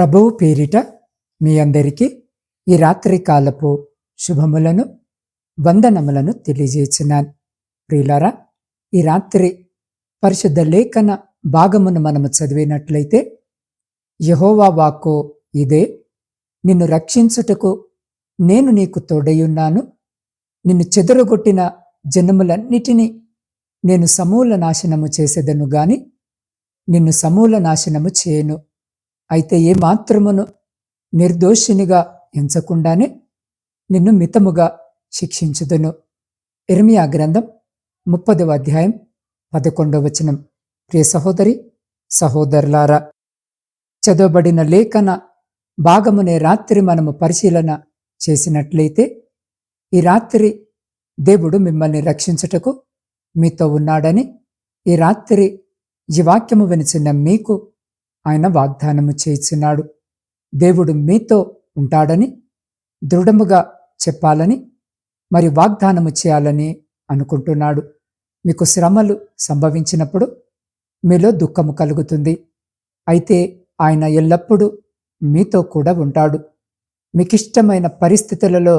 ప్రభువు పేరిట మీ అందరికీ ఈ రాత్రి కాలపు శుభములను వందనములను తెలియజేస్తున్నాను. ప్రియులారా ఈ రాత్రి పరిశుద్ధ లేఖన భాగమును మనము చదివినట్లయితే యహోవా వాక్కు ఇదే నిన్ను రక్షించుటకు నేను నీకు తోడయున్నాను నిన్ను చెదరగొట్టిన జనములన్నిటినీ నేను సమూల నాశనము చేసేదను గాని నిన్ను సమూల నాశనము చేయను. అయితే ఏ మాత్రమును నిర్దోషినిగా ఎంచకుండానే నిన్ను మితముగా శిక్షించుదును. ఇర్మియా గ్రంథం ముప్పదవ అధ్యాయం పదకొండవ వచనం. ప్రియ సహోదరి సహోదరులారా చదవబడిన లేఖన భాగమునే రాత్రి మనము పరిశీలన చేసినట్లయితే ఈ రాత్రి దేవుడు మిమ్మల్ని రక్షించుటకు మీతో ఉన్నాడని ఈ రాత్రి ఈ వాక్యము వినిచిన మీకు ఆయన వాగ్దానము చేస్తున్నాడు దేవుడు మీతో ఉంటాడని దృఢముగా చెప్పాలని మరి వాగ్దానము చేయాలని అనుకుంటున్నాడు. మీకు శ్రమలు సంభవించినప్పుడు మీలో దుఃఖము కలుగుతుంది. అయితే ఆయన ఎల్లప్పుడూ మీతో కూడా ఉంటాడు. మీకిష్టమైన పరిస్థితులలో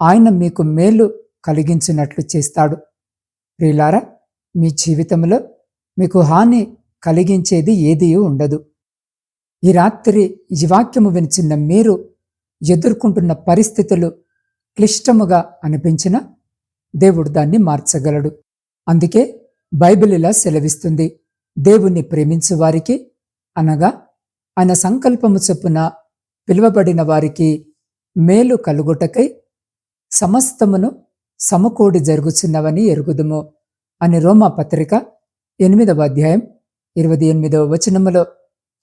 ఆయన మీకు మేలు కలిగించినట్లు చేస్తాడు. ప్రియులారా మీ జీవితంలో మీకు హాని కలిగించేది ఏదీ ఉండదు. ఈ రాత్రి ఈ వాక్యము వినిచిన మీరు ఎదుర్కొంటున్న పరిస్థితులు క్లిష్టముగా అనిపించిన దేవుడు దాన్ని మార్చగలడు. అందుకే బైబిల్ ఇలా సెలవిస్తుంది. దేవుణ్ణి ప్రేమించు వారికి అనగా ఆయన సంకల్పము చొప్పున పిలువబడిన వారికి మేలు కలుగుటకై సమస్తమును సమకూడి జరుగుచున్నవని ఎరుగుదుము అని రోమా పత్రిక ఎనిమిదవ అధ్యాయం ఇరవై ఎనిమిదవ వచనములో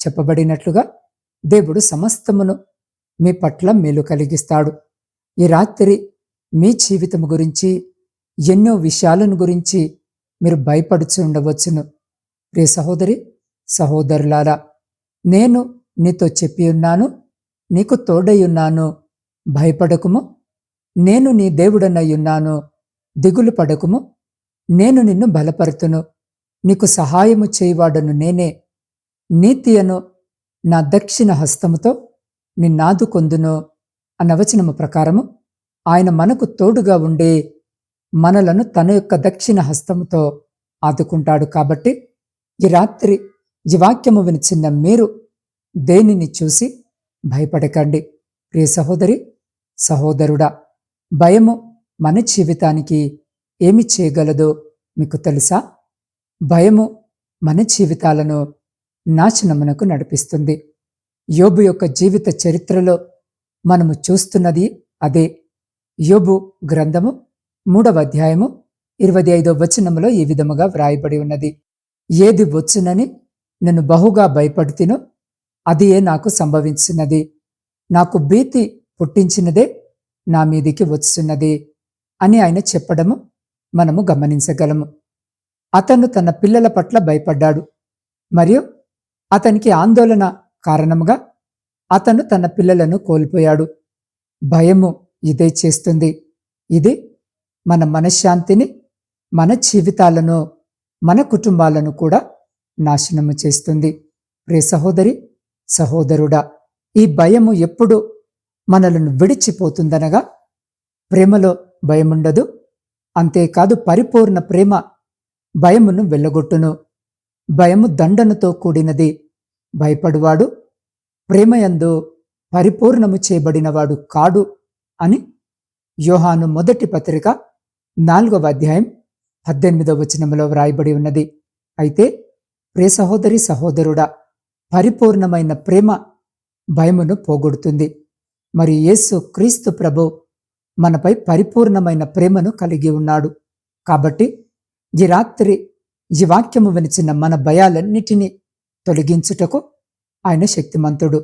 చెప్పబడినట్లుగా దేవుడు సమస్తమును మీ పట్ల మేలు కలిగిస్తాడు. ఈ రాత్రి మీ జీవితం గురించి ఎన్నో విషయాలను గురించి మీరు భయపడుచు ఉండవచ్చును. ప్రియ సహోదరి సహోదరులారా నేను నీతో చెప్పి ఉన్నాను నీకు తోడై ఉన్నాను భయపడకుము. నేను నీ దేవుడనై ఉన్నాను దిగులు పడకుము. నేను నిన్ను బలపరుతును. నీకు సహాయము చేయవాడను నేనే. నీతియను నా దక్షిణ హస్తముతో నిన్నాదుకొందును అన్న వచనము ప్రకారము ఆయన మనకు తోడుగా ఉండి మనలను తన యొక్క దక్షిణ హస్తముతో ఆదుకుంటాడు కాబట్టి ఈ రాత్రి ఈ వాక్యము వినిచిన్న మీరు దేనిని చూసి భయపడకండి. ప్రియ సహోదరి సహోదరుడా భయము మన జీవితానికి ఏమి చేయగలదో మీకు తెలుసా? భయము మన జీవితాలను నాశనమునకు నడిపిస్తుంది. యోబు యొక్క జీవిత చరిత్రలో మనము చూస్తున్నది అదే. యోబు గ్రంథము మూడవ అధ్యాయము ఇరవై ఐదవ వచనములో ఈ విధముగా వ్రాయబడి ఉన్నది. ఏది వచ్చునని నేను బహుగా భయపడుతినో అదియే నాకు సంభవించినది. నాకు భీతి పుట్టించినదే నా మీదికి వచ్చున్నది అని ఆయన చెప్పడము మనము గమనించగలము. అతను తన పిల్లల పట్ల భయపడ్డాడు. మరియు అతనికి ఆందోళన కారణంగా అతను తన పిల్లలను కోల్పోయాడు. భయము ఇదే చేస్తుంది. ఇది మన మనశ్శాంతిని మన జీవితాలను మన కుటుంబాలను కూడా నాశనము చేస్తుంది. ప్రే సహోదరి సహోదరుడా ఈ భయము ఎప్పుడు మనలను విడిచిపోతుందనగా ప్రేమలో భయముండదు. అంతేకాదు పరిపూర్ణ ప్రేమ భయమును వెళ్ళగొట్టును భయము దండనతో కూడినది. భయపడువాడు ప్రేమయందు పరిపూర్ణము చేయబడినవాడు కాడు అని యోహాను మొదటి పత్రిక నాలుగవ అధ్యాయం పద్దెనిమిదవ వచనములో వ్రాయబడి ఉన్నది. అయితే ప్రే సహోదరి సహోదరుడా పరిపూర్ణమైన ప్రేమ భయమును పోగొడుతుంది. మరి యేసు క్రీస్తు ప్రభు మనపై పరిపూర్ణమైన ప్రేమను కలిగి ఉన్నాడు. కాబట్టి ఈ రాత్రి ఈ వాక్యము వినిచిన మన భయాలన్నిటినీ తొలగించుటకు ఆయన శక్తిమంతుడు.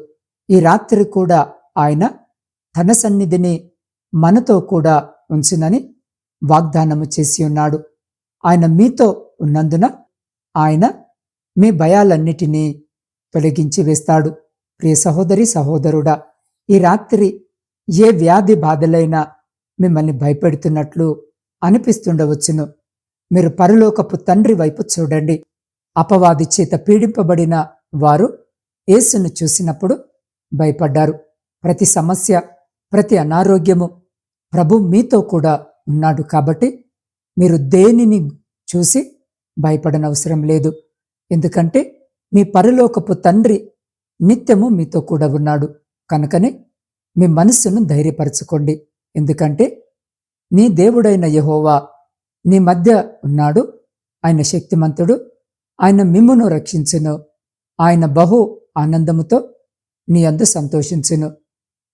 ఈ రాత్రి కూడా ఆయన తన సన్నిధిని మనతో కూడా ఉంచునని వాగ్దానము చేసి ఉన్నాడు. ఆయన మీతో ఉన్నందున ఆయన మీ భయాలన్నిటినీ తొలగించి వేస్తాడు. ప్రియ సహోదరి సహోదరుడా ఈ రాత్రి ఏ వ్యాధి బాధలైనా మిమ్మల్ని భయపెడుతున్నట్లు అనిపిస్తుండవచ్చును. మీరు పరలోకపు తండ్రి వైపు చూడండి. అపవాది చేత పీడింపబడిన వారు యేసును చూసినప్పుడు భయపడ్డారు. ప్రతి సమస్య ప్రతి అనారోగ్యము ప్రభు మీతో కూడా ఉన్నాడు కాబట్టి మీరు దేనిని చూసి భయపడనవసరం లేదు. ఎందుకంటే మీ పరలోకపు తండ్రి నిత్యము మీతో కూడా ఉన్నాడు. కనుకనే మీ మనస్సును ధైర్యపరచుకోండి. ఎందుకంటే నీ దేవుడైన యహోవా నీ మధ్య ఉన్నాడు. ఆయన శక్తిమంతుడు. ఆయన మిమ్మును రక్షించును. ఆయన బహు ఆనందముతో నీ అందు సంతోషించును.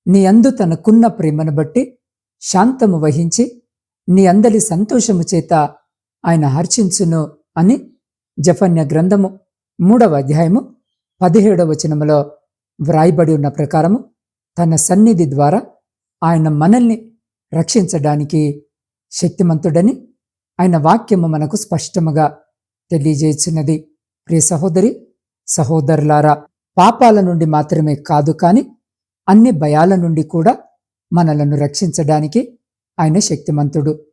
నీ అందు తనకున్న ప్రేమను బట్టి శాంతము వహించి నీ అందరి సంతోషము చేత ఆయన హర్షించును అని జఫన్య గ్రంథము మూడవ అధ్యాయము పదిహేడవ వచనములో వ్రాయబడి ఉన్న ప్రకారము తన సన్నిధి ద్వారా ఆయన మనల్ని రక్షించడానికి శక్తిమంతుడని ఆయన వాక్యము మనకు స్పష్టముగా తెలియజేస్తున్నది ప్రియ సహోదరి సహోదరులారా పాపాల నుండి మాత్రమే కాదు కానీ అన్ని భయాల నుండి కూడా మనలను రక్షించడానికి ఆయన శక్తిమంతుడు.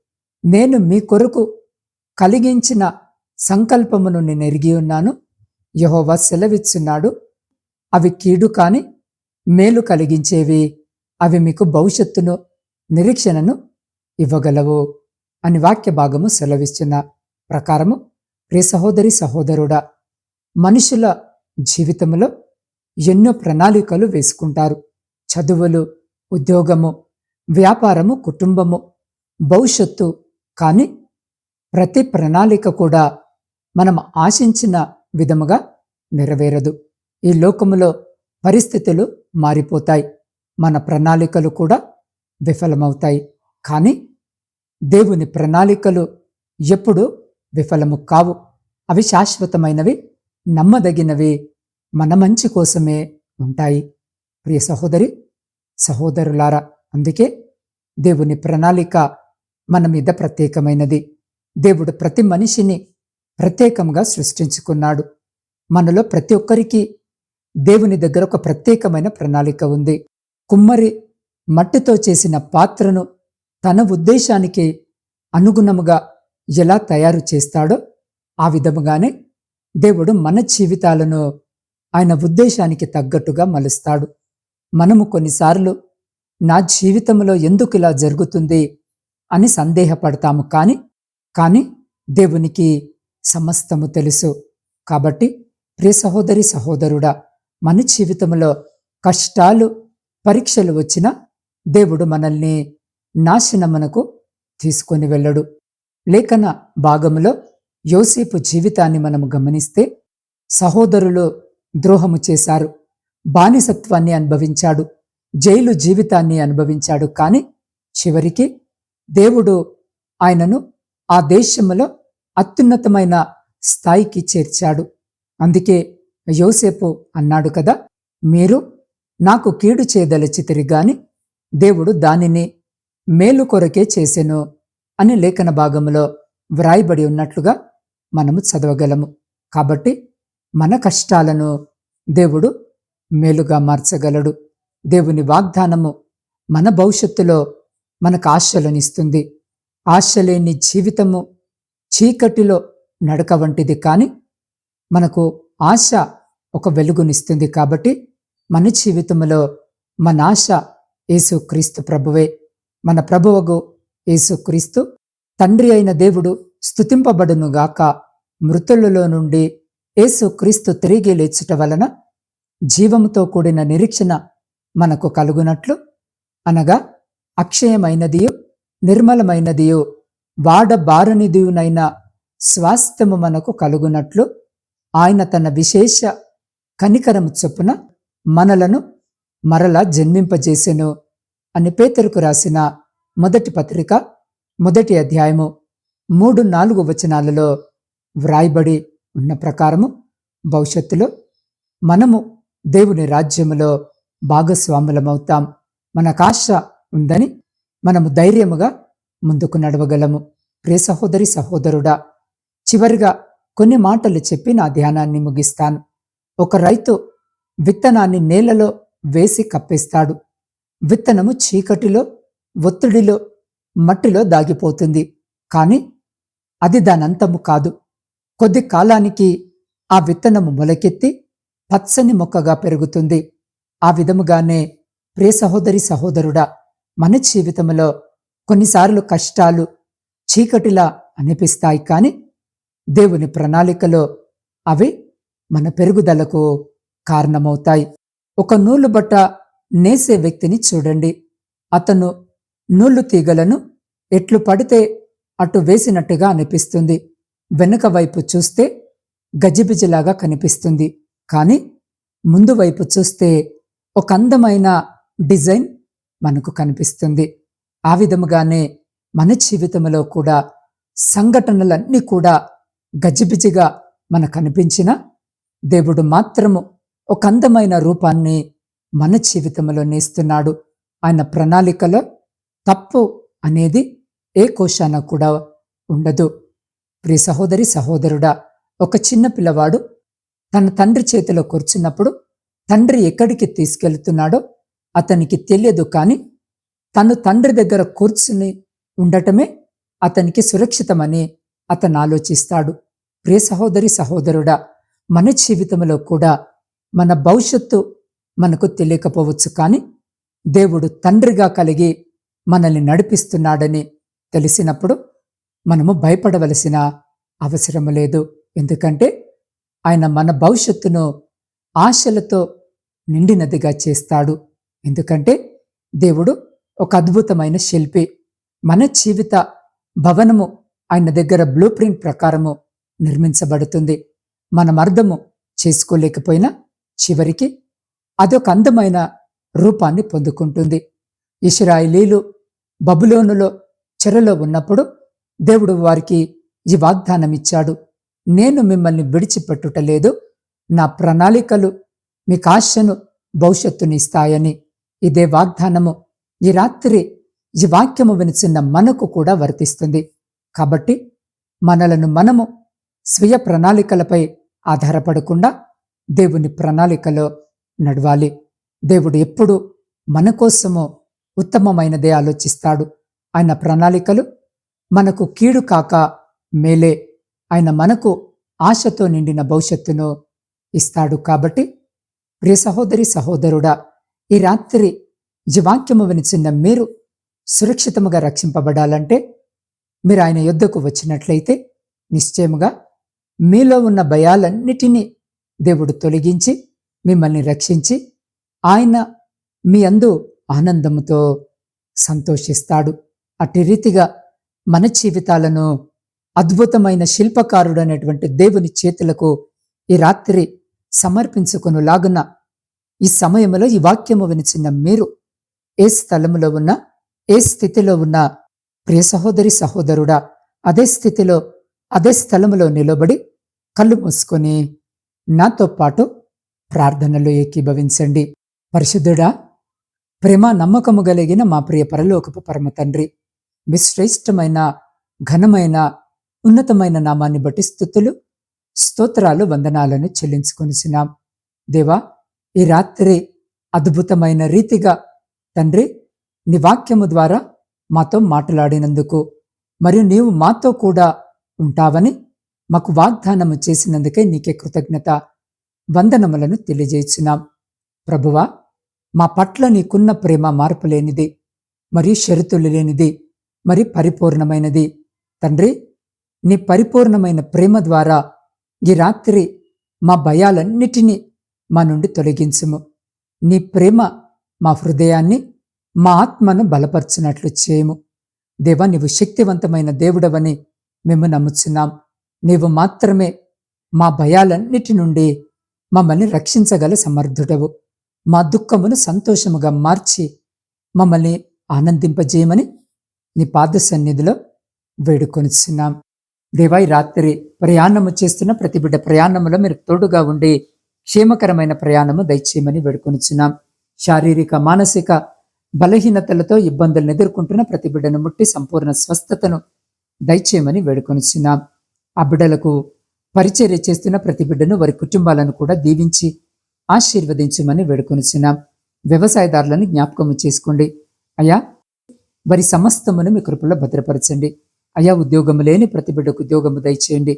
నేను మీ కొరకు కలిగించిన సంకల్పమును నేను ఎరిగి ఉన్నాను. యహోవా సెలవిచ్చున్నాడు. అవి కీడు కాని మేలు కలిగించేవి. అవి మీకు భవిష్యత్తును నిరీక్షణను ఇవ్వగలవు. అని వాక్య భాగము సెలవిస్తున్న ప్రకారము ప్రియ సహోదరి సహోదరుడా మనుషుల జీవితంలో ఎన్నో ప్రణాళికలు వేసుకుంటారు. చదువులు ఉద్యోగము వ్యాపారము కుటుంబము భవిష్యత్తు కానీ ప్రతి ప్రణాళిక కూడా మనం ఆశించిన విధముగా నెరవేరదు. ఈ లోకములో పరిస్థితులు మారిపోతాయి. మన ప్రణాళికలు కూడా విఫలమవుతాయి. కానీ దేవుని ప్రణాళికలు ఎప్పుడు విఫలము కావు. అవి శాశ్వతమైనవి నమ్మదగినవి మన మంచి కోసమే ఉంటాయి. ప్రియ సహోదరి సహోదరులారా అందుకే దేవుని ప్రణాళిక మన మీద ప్రత్యేకమైనది. దేవుడు ప్రతి మనిషిని ప్రత్యేకంగా సృష్టించుకున్నాడు. మనలో ప్రతి ఒక్కరికి దేవుని దగ్గర ఒక ప్రత్యేకమైన ప్రణాళిక ఉంది. కుమ్మరి మట్టితో చేసిన పాత్రను తన ఉద్దేశానికి అనుగుణముగా ఎలా తయారు చేస్తాడో ఆ విధముగానే దేవుడు మన జీవితాలను ఆయన ఉద్దేశానికి తగ్గట్టుగా మలుస్తాడు. మనము కొన్నిసార్లు నా జీవితంలో ఎందుకు ఇలా జరుగుతుంది అని సందేహపడతాము కానీ కానీ దేవునికి సమస్తము తెలుసు. కాబట్టి ప్రియ సహోదరి సహోదరుడా మన జీవితంలో కష్టాలు పరీక్షలు వచ్చినా దేవుడు మనల్ని నాశనమునకు తీసుకొని వెళ్ళడు. లేఖన భాగములో యోసేపు జీవితాన్ని మనము గమనిస్తే సహోదరులు ద్రోహము చేశారు. బానిసత్వాన్ని అనుభవించాడు. జైలు జీవితాన్ని అనుభవించాడు. కానీ చివరికి దేవుడు ఆయనను ఆ దేశంలో అత్యున్నతమైన స్థాయికి చేర్చాడు. అందుకే యోసేపు అన్నాడు కదా మీరు నాకు కీడు చేయదలచితిరి గాని దేవుడు దానిని మేలు కొరకే చేసెను అని లేఖన భాగంలో వ్రాయబడి ఉన్నట్లుగా మనము చదవగలము. కాబట్టి మన కష్టాలను దేవుడు మేలుగా మార్చగలడు. దేవుని వాగ్దానము మన భవిష్యత్తులో మనకు ఆశలనిస్తుంది. ఆశలేని జీవితము చీకటిలో నడక వంటిది కానీ మనకు ఆశ ఒక వెలుగునిస్తుంది కాబట్టి మన జీవితంలో మన ఆశ యేసుక్రీస్తు ప్రభువే. మన ప్రభువగు యేసుక్రీస్తు తండ్రి అయిన దేవుడు స్థుతింపబడునుగాక మృతులలో నుండి యేసుక్రీస్తు తిరిగి లేచుట వలన జీవముతో కూడిన నిరీక్షణ మనకు కలుగునట్లు. అనగా అక్షయమైనదియు నిర్మలమైనదియు వాడబారనిదియునైన స్వాస్థ్యము మనకు కలుగునట్లు. ఆయన తన విశేష కనికరము చొప్పున మనలను మరల జన్మింపజేసెను. అని పేతరుకు రాసిన మొదటి పత్రిక మొదటి అధ్యాయము మూడు నాలుగు వచనాలలో వ్రాయబడి ఉన్న ప్రకారము భవిష్యత్తులో మనము దేవుని రాజ్యములో భాగస్వాములమవుతాం. మన కాశ ఉందని మనము ధైర్యముగా ముందుకు నడవగలము. ప్రియ సహోదరి సహోదరుడా చివరిగా కొన్ని మాటలు చెప్పి నా ధ్యానాన్ని ముగిస్తాను. ఒక రైతు విత్తనాన్ని నేలలో వేసి కప్పేస్తాడు. విత్తనము చీకటిలో ఒత్తిడిలో మట్టిలో దాగిపోతుంది. కానీ అది దానంతము కాదు. కొద్ది కాలానికి ఆ విత్తనము మొలకెత్తి పచ్చని మొక్కగా పెరుగుతుంది. ఆ విధముగానే ప్రియ సహోదరి సహోదరుడా మన జీవితంలో కొన్నిసార్లు కష్టాలు చీకటిలా అనిపిస్తాయి. కానీ దేవుని ప్రణాళికలో అవి మన పెరుగుదలకు కారణమవుతాయి. ఒక నూలు బట్ట నేసే వ్యక్తిని చూడండి. అతను నూలు తీగలను ఎట్లు పడితే అటు వేసినట్టుగా అనిపిస్తుంది. వెనుక వైపు చూస్తే గజిబిజిలాగా కనిపిస్తుంది. కానీ ముందు వైపు చూస్తే ఒక అందమైన డిజైన్ మనకు కనిపిస్తుంది. ఆ విధముగానే మన జీవితంలో కూడా సంఘటనలన్నీ కూడా గజిబిజిగా మనకు కనిపించిన దేవుడు మాత్రము ఒక అందమైన రూపాన్ని మన జీవితంలో నేస్తున్నాడు. ఆయన ప్రణాళికలో తప్పు అనేది ఏ కోశాన కూడా ఉండదు. ప్రియ సహోదరి సహోదరుడా ఒక చిన్న పిల్లవాడు తన తండ్రి చేతిలో కూర్చున్నప్పుడు తండ్రి ఎక్కడికి తీసుకెళ్తున్నాడో అతనికి తెలియదు కానీ తను తండ్రి దగ్గర కూర్చుని ఉండటమే అతనికి సురక్షితమని అతను ఆలోచిస్తాడు. ప్రియ సహోదరి సహోదరుడా మన జీవితంలో కూడా మన భవిష్యత్తు మనకు తెలియకపోవచ్చు కానీ దేవుడు తండ్రిగా కలిగి మనల్ని నడిపిస్తున్నాడని తెలిసినప్పుడు మనము భయపడవలసిన అవసరం లేదు. ఎందుకంటే ఆయన మన భవిష్యత్తును ఆశలతో నిండినదిగా చేస్తాడు. ఎందుకంటే దేవుడు ఒక అద్భుతమైన శిల్పి. మన జీవిత భవనము ఆయన దగ్గర బ్లూ ప్రింట్ ప్రకారము నిర్మించబడుతుంది. మనం అర్థము చేసుకోలేకపోయినా చివరికి అదొక అందమైన రూపాన్ని పొందుకుంటుంది. ఇస్రాయిలీలు బబులోనులో చెరలో ఉన్నప్పుడు దేవుడు వారికి ఈ వాగ్దానం ఇచ్చాడు. నేను మిమ్మల్ని విడిచిపెట్టుటలేదు నా ప్రణాళికలు మీకు ఆశను భవిష్యత్తునిస్తాయని. ఇదే వాగ్దానము. ఈ రాత్రి ఈ వాక్యము వినిచిన్న మనకు కూడా వర్తిస్తుంది. కాబట్టి మనలను మనము స్వీయ ప్రణాళికలపై ఆధారపడకుండా దేవుని ప్రణాళికలో నడవాలి. దేవుడు ఎప్పుడు మన కోసము ఉత్తమమైనదే ఆలోచిస్తాడు. ఆయన ప్రణాళికలు మనకు కీడు కాక మేలే. ఆయన మనకు ఆశతో నిండిన భవిష్యత్తును ఇస్తాడు కాబట్టి ప్రియ సహోదరి సహోదరుడా ఈ రాత్రి జీవాక్యము వినిచిన్న మీరు సురక్షితముగా రక్షింపబడాలంటే మీరు ఆయన యుద్ధకు వచ్చినట్లయితే నిశ్చయముగా మీలో ఉన్న భయాలన్నిటినీ దేవుడు తొలగించి మిమ్మల్ని రక్షించి ఆయన మీ అందు ఆనందముతో సంతోషిస్తాడు. అట్టి రీతిగా మన జీవితాలను అద్భుతమైన శిల్పకారుడు అనేటువంటి దేవుని చేతులకు ఈ రాత్రి సమర్పించుకొనులాగున ఈ సమయంలో ఈ వాక్యము వినిచిన మీరు ఏ స్థలములో ఉన్నా ఏ స్థితిలో ఉన్నా ప్రియ సహోదరి సహోదరుడా అదే స్థితిలో అదే స్థలములో నిలబడి కళ్ళు మూసుకొని నాతో పాటు ప్రార్థనలో ఏకీభవించండి. పరిశుద్ధుడా ప్రేమ నమ్మకము కలిగిన మా ప్రియ పరలోకపు పరమ తండ్రి మీ శ్రేష్టమైన ఘనమైన ఉన్నతమైన నామాన్ని బట్టి స్థుతులు స్తోత్రాలు వందనాలను చెల్లించుకొనిసినాం దేవా ఈ రాత్రి అద్భుతమైన రీతిగా తండ్రి నీ వాక్యము ద్వారా మాతో మాట్లాడినందుకు మరియు నీవు మాతో కూడా ఉంటావని మాకు వాగ్దానము చేసినందుకే నీకే కృతజ్ఞత. వందనములను తెలియజేస్తున్నాం ప్రభువా మా పట్ల నీకున్న ప్రేమ మార్పు లేనిది మరియు షరతులు లేనిది మరి పరిపూర్ణమైనది. తండ్రి నీ పరిపూర్ణమైన ప్రేమ ద్వారా ఈ రాత్రి మా భయాలన్నిటినీ మా నుండి తొలగించుము. నీ ప్రేమ మా హృదయాన్ని మా ఆత్మను బలపరచినట్లు చేయము. దేవా నీవు శక్తివంతమైన దేవుడవని మేము నమ్ముచున్నాం. నీవు మాత్రమే మా భయాలన్నిటి నుండి మమ్మల్ని రక్షించగల సమర్థుడవు. మా దుఃఖమును సంతోషముగా మార్చి మమ్మల్ని ఆనందింపజేయమని నీ పాద సన్నిధిలో వేడుకొనిచున్నాం. దేవా రాత్రి ప్రయాణము చేస్తున్న ప్రతి బిడ్డ ప్రయాణములో మీరు తోడుగా ఉండి క్షేమకరమైన ప్రయాణము దయచేయమని వేడుకొనిచున్నాం. శారీరక మానసిక బలహీనతలతో ఇబ్బందులను ఎదుర్కొంటున్న ప్రతి బిడ్డను ముట్టి సంపూర్ణ స్వస్థతను దయచేయమని వేడుకొనిచున్నాం. ఆ బిడ్డలకు పరిచర్య చేస్తున్న ప్రతి బిడ్డను వారి కుటుంబాలను కూడా దీవించి ఆశీర్వదించమని వేడుకొనిచున్నాం. వ్యవసాయదారులను జ్ఞాపకము చేసుకోండి. అయ్యా వారి సమస్తమును మీ కృపలో భద్రపరచండి. అయా ఉద్యోగము లేని ప్రతి బిడ్డకు ఉద్యోగము దయచేయండి.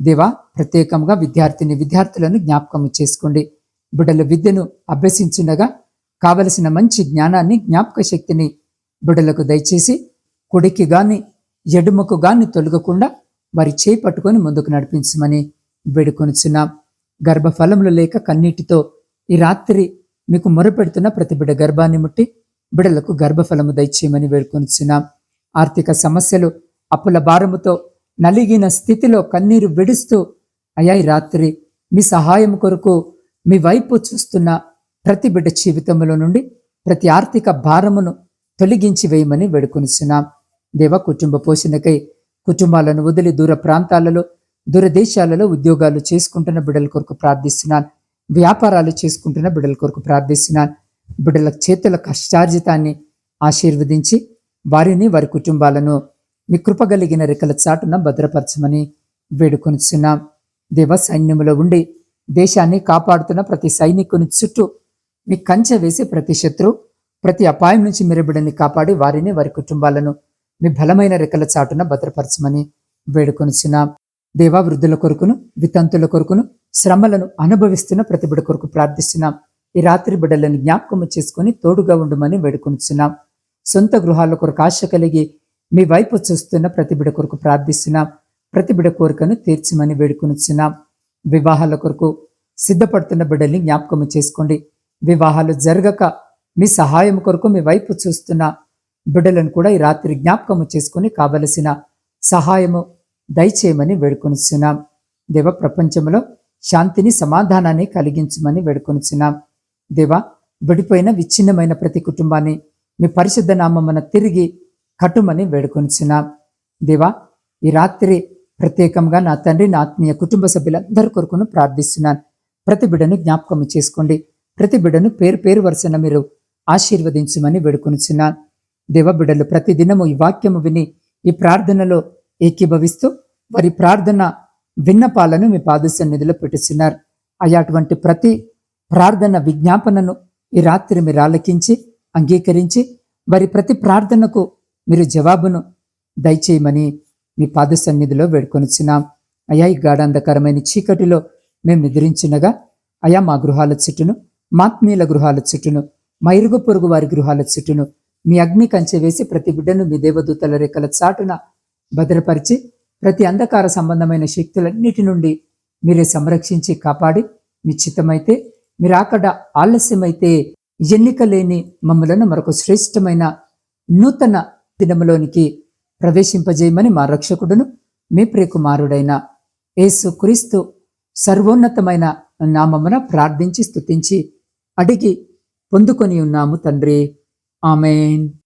దేవా ప్రత్యేకంగా విద్యార్థిని విద్యార్థులను జ్ఞాపకము చేసుకోండి. బిడ్డల విద్యను అభ్యసించుండగా కావలసిన మంచి జ్ఞానాన్ని జ్ఞాపక శక్తిని బిడ్డలకు దయచేసి కుడికి గాని ఎడుమకు గాని తొలగకుండా వారి చేయి పట్టుకొని ముందుకు నడిపించమని వేడుకొనిచున్నాం. గర్భఫలములు లేక కన్నీటితో ఈ రాత్రి మీకు మొరపెడుతున్న ప్రతి బిడ్డ గర్భాన్ని ముట్టి బిడలకు గర్భఫలము దయచేయమని వేడుకొనిచున్నాం. ఆర్థిక సమస్యలు అప్పుల భారముతో నలిగిన స్థితిలో కన్నీరు విడుస్తూ అయ్యా ఈ రాత్రి మీ సహాయం కొరకు మీ వైపు చూస్తున్న ప్రతి బిడ్డ జీవితంలో నుండి ప్రతి ఆర్థిక భారమును తొలగించి వేయమని వేడుకొనిచున్నాం. దేవ కుటుంబ పోషణకై కుటుంబాలను వదిలి దూర ప్రాంతాలలో దూర దేశాలలో ఉద్యోగాలు చేసుకుంటున్న బిడ్డల కొరకు ప్రార్థిస్తున్నాను. వ్యాపారాలు చేసుకుంటున్న బిడ్డల కొరకు ప్రార్థిస్తున్నాను. బిడ్డల చేతుల కష్టార్జితాన్ని ఆశీర్వదించి వారిని వారి కుటుంబాలను మీ కృపగలిగిన రెక్కల చాటున భద్రపరచమని వేడుకొనిచున్నాం. దేవ సైన్యంలో ఉండి దేశాన్ని కాపాడుతున్న ప్రతి సైనికుని చుట్టూ మీ కంచె వేసి ప్రతి శత్రు ప్రతి అపాయం నుంచి మీరు బిడ్డని కాపాడి వారిని వారి కుటుంబాలను మీ బలమైన రెక్కల చాటున భద్రపరచమని వేడుకొనిచిన దేవా వృద్ధుల కొరకును వితంతుల కొరకును శ్రమలను అనుభవిస్తున్న ప్రతి కొరకు ప్రార్థిస్తున్నాం. ఈ రాత్రి బిడ్డలను జ్ఞాపకము చేసుకుని తోడుగా ఉండమని వేడుకొనిచున్నాం. సొంత గృహాల కొరకు ఆశ కలిగి మీ వైపు చూస్తున్న ప్రతి బిడ కొరకు ప్రార్థిస్తున్నాం. ప్రతి బిడ కోరికను తీర్చమని వేడుకొనిచున్నాం. వివాహాల కొరకు సిద్ధపడుతున్న బిడ్డల్ని జ్ఞాపకము చేసుకోండి. వివాహాలు జరగక మీ సహాయం కొరకు మీ వైపు చూస్తున్న బిడ్డలను కూడా ఈ రాత్రి జ్ఞాపకము చేసుకుని కావలసిన సహాయము దయచేయమని వేడుకొనిచున్నాం. దేవ ప్రపంచంలో శాంతిని సమాధానాన్ని కలిగించమని వేడుకొనిచున్నాం. దేవ విడిపోయిన విచ్ఛిన్నమైన ప్రతి కుటుంబాన్ని మీ పరిశుద్ధ నామమున తిరిగి కట్టుమని వేడుకొనిచున్నాం. దేవా ఈ రాత్రి ప్రత్యేకంగా నా తండ్రి నా ఆత్మీయ కుటుంబ సభ్యులందరి కొరకును ప్రార్థిస్తున్నాను. ప్రతి బిడ్డను జ్ఞాపకం చేసుకోండి. ప్రతి బిడ్డను పేరు పేరు వరుసన మీరు ఆశీర్వదించమని వేడుకొనిచున్నాను. దేవబిడలు ప్రతి దినము ఈ వాక్యము విని ఈ ప్రార్థనలో ఏకీభవిస్తూ వారి ప్రార్థన విన్నపాలను మీ పాద సన్నిధిలో పెట్టుచున్నారు అయ్యా అటువంటి ప్రతి ప్రార్థన విజ్ఞాపనను ఈ రాత్రి మీరు ఆలకించి అంగీకరించి వారి ప్రతి ప్రార్థనకు మీరు జవాబును దయచేయమని మీ పాద సన్నిధిలో వేడుకొనిచున్నాం. అయా ఈ గాఢాంధకరమైన చీకటిలో మేము నిద్రించినగా అయా మా గృహాల చుట్టూను మాత్మీయుల గృహాల చుట్టూను మా ఇరుగు పొరుగు వారి గృహాల చుట్టూను మీ అగ్ని కంచె వేసి ప్రతి బిడ్డను మీ దేవదూతల రెక్కల చాటున భద్రపరిచి ప్రతి అంధకార సంబంధమైన శక్తులన్నిటి నుండి మీరే సంరక్షించి కాపాడి మీ చిత్తమైతే మీరు అక్కడ ఆలస్యమైతే ఎన్నిక లేని మమ్మలను మరొక శ్రేష్టమైన నూతన దినములోనికి ప్రవేశింపజేయమని మా రక్షకుడును మీ ప్రియకుమారుడైన యేసు క్రీస్తు సర్వోన్నతమైన నామమున ప్రార్థించి స్తుతించి అడిగి పొందుకొని ఉన్నాము తండ్రి. Amen.